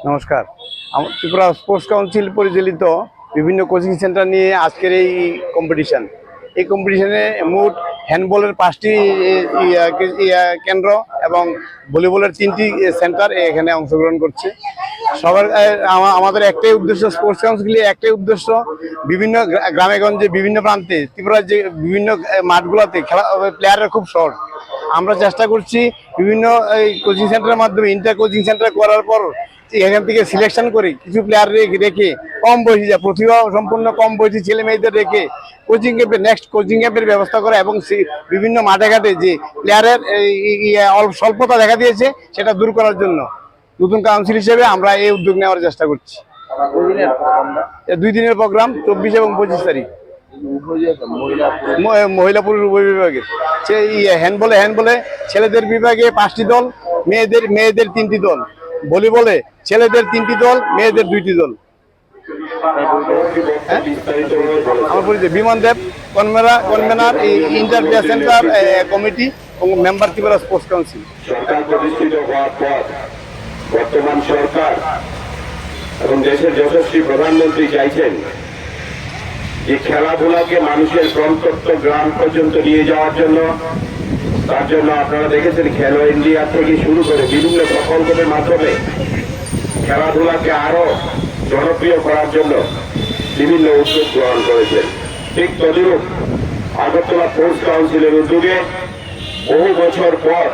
নমস্কার। Tripura sports council পরিচালিত বিভিন্ন কোচিং সেন্টার নিয়ে আজকের এই কম্পিটিশান এই কম্পিটিশানে মোট হ্যান্ডবলের পাঁচটি কেন্দ্র এবং ভলিবলের তিনটি সেন্টার এখানে অংশগ্রহণ করছে। সবার আমাদের একটাই উদ্দেশ্য স্পোর্টস কাউন্সিলের একটাই উদ্দেশ্য বিভিন্ন গ্রা- গ্রামে গঞ্জে বিভিন্ন প্রান্তে, ত্রিপুরার যে বিভিন্ন মাঠগুলোতে খেলা প্লেয়ারের খুব শর্ট আমরা চেষ্টা করছি বিভিন্ন এই কোচিং সেন্টারের মাধ্যমে ইন্টার কোচিং সেন্টার করার পর এখান থেকে সিলেকশন করে কিছু প্লেয়ার রেখে কম বয়সী যা প্রতিভা সম্পূর্ণ কম বয়সী ছেলে মেয়েদের রেখে কোচিং ক্যাম্পে নেক্সট কোচিং ক্যাম্পের ব্যবস্থা করা এবং বিভিন্ন মাঠে ঘাটে যে প্লেয়ারের স্বল্পতা দেখা দিয়েছে সেটা দূর করার জন্য নতুন কাউন্সিল হিসেবে আমরা এই উদ্যোগ নেওয়ার চেষ্টা করছি। দুই দিনের প্রোগ্রাম চব্বিশ এবং পঁচিশ তারিখ। মহিলা পুরুষ উভয় বিভাগে। সে হ্যান্ডবলে হ্যান্ডবলে ছেলেদের বিভাগে পাঁচটি দল, মেয়েদের মেয়েদের তিনটি দল। ভলিবলে ছেলেদের তিনটি দল, মেয়েদের দুইটি দল। হ্যাঁ? আমার পরিচয়, Biman convener convener inter centre committee এবং মেম্বার ত্রিপুরা স্পোর্টস কাউন্সিল। বর্তমান সরকার এবং দেশের যশস্বী প্রধানমন্ত্রী চাইছেন যে খেলাধুলাকে মানুষের প্রত্যন্ত গ্রাম পর্যন্ত নিয়ে যাওয়ার জন্য, তার জন্য আপনারা দেখেছেন খেলো ইন্ডিয়া থেকে শুরু করে বিভিন্ন প্রকল্পের মাধ্যমে খেলাধুলাকে আরও জনপ্রিয় করার জন্য বিভিন্ন উদ্যোগ গ্রহণ করেছেন। ঠিক তদরূপ আগরতলা স্পোর্টস কাউন্সিলের উদ্যোগে বহু বছর পর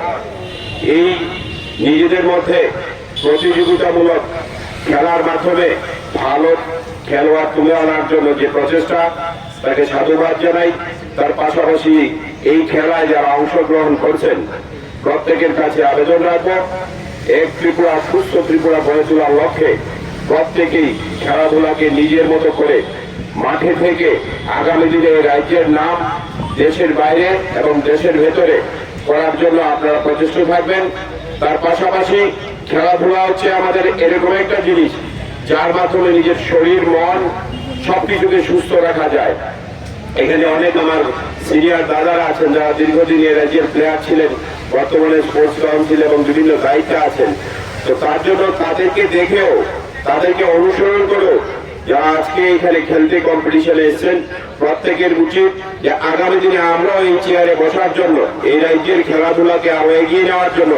এই নিজেদের মধ্যে প্রতিযোগিতামূলক খেলার মাধ্যমে ভালো খেলোয়াড় তুলে আনার জন্য যে প্রচেষ্টা, তাকে সাধুবাদ জানাই। তার পাশাপাশি এই খেলায় যারা অংশগ্রহণ করছেন, প্রত্যেকের কাছে আবেদন রাখব, এক ত্রিপুরা সুস্থ ত্রিপুরা গড়ে তোলার লক্ষ্যে প্রত্যেকেই খেলাধুলাকে নিজের মতো করে মাঠে থেকে আগামী দিনে রাজ্যের নাম দেশের বাইরে এবং দেশের ভেতরে করার জন্য আপনারা প্রচেষ্ট থাকবেন। তার পাশাপাশি খেলাধুলা হচ্ছে আমাদের এরকম একটা জিনিস যার মাধ্যমে নিজের শরীর, মন সবকিছুকে সুস্থ রাখা যায়। এখানে অনেক আমার সিনিয়র দাদারা আছেন, যারা দীর্ঘদিন এ রাজ্যের প্লেয়ার ছিলেন, বর্তমানে স্পোর্টস কাউন্সিল এবং বিভিন্ন দায়িত্বে আছেন। তো তার জন্য তাদেরকে দেখেও, তাদেরকে অনুসরণ করেও যারা আজকে এখানে খেলতে কম্পিটিশনে এসেছেন, প্রত্যেকের উচিত যে আগামী দিনে আমরাও এই চেয়ারে বসার জন্য, এই রাজ্যের খেলাধুলাকে আরও এগিয়ে নেওয়ার জন্য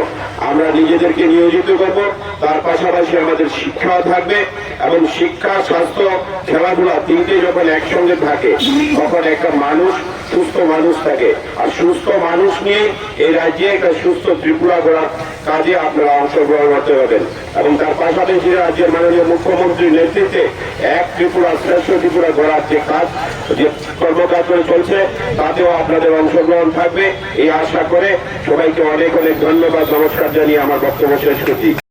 আমরা নিজেদেরকে নিয়োজিত করব। তার পাশাপাশি আমাদের শিক্ষাও থাকবে। এবং শিক্ষা, স্বাস্থ্য, খেলাধুলা তিনটে যখন একসঙ্গে থাকে, তখন একটা মানুষ, সুস্থ মানুষ থাকে। আর সুস্থ মানুষ নিয়ে এই রাজ্যে একটা সুস্থ ত্রিপুরা করার কাজে আপনারা অংশগ্রহণ করতে পারবেন। এবং তার পাশাপাশি রাজ্যের মাননীয় মুখ্যমন্ত্রীর নেতৃত্বে এক ত্রিপুরা, শ্রেষ্ঠ ত্রিপুরা করার যে কাজ, যে কর্মকাজ করে চলছে, তাতেও আপনাদের অংশগ্রহণ থাকবে। এই আশা করে সবাইকে অনেক অনেক ধন্যবাদ, নমস্কার জানিয়ে আমার বক্তব্য শেষ করছি।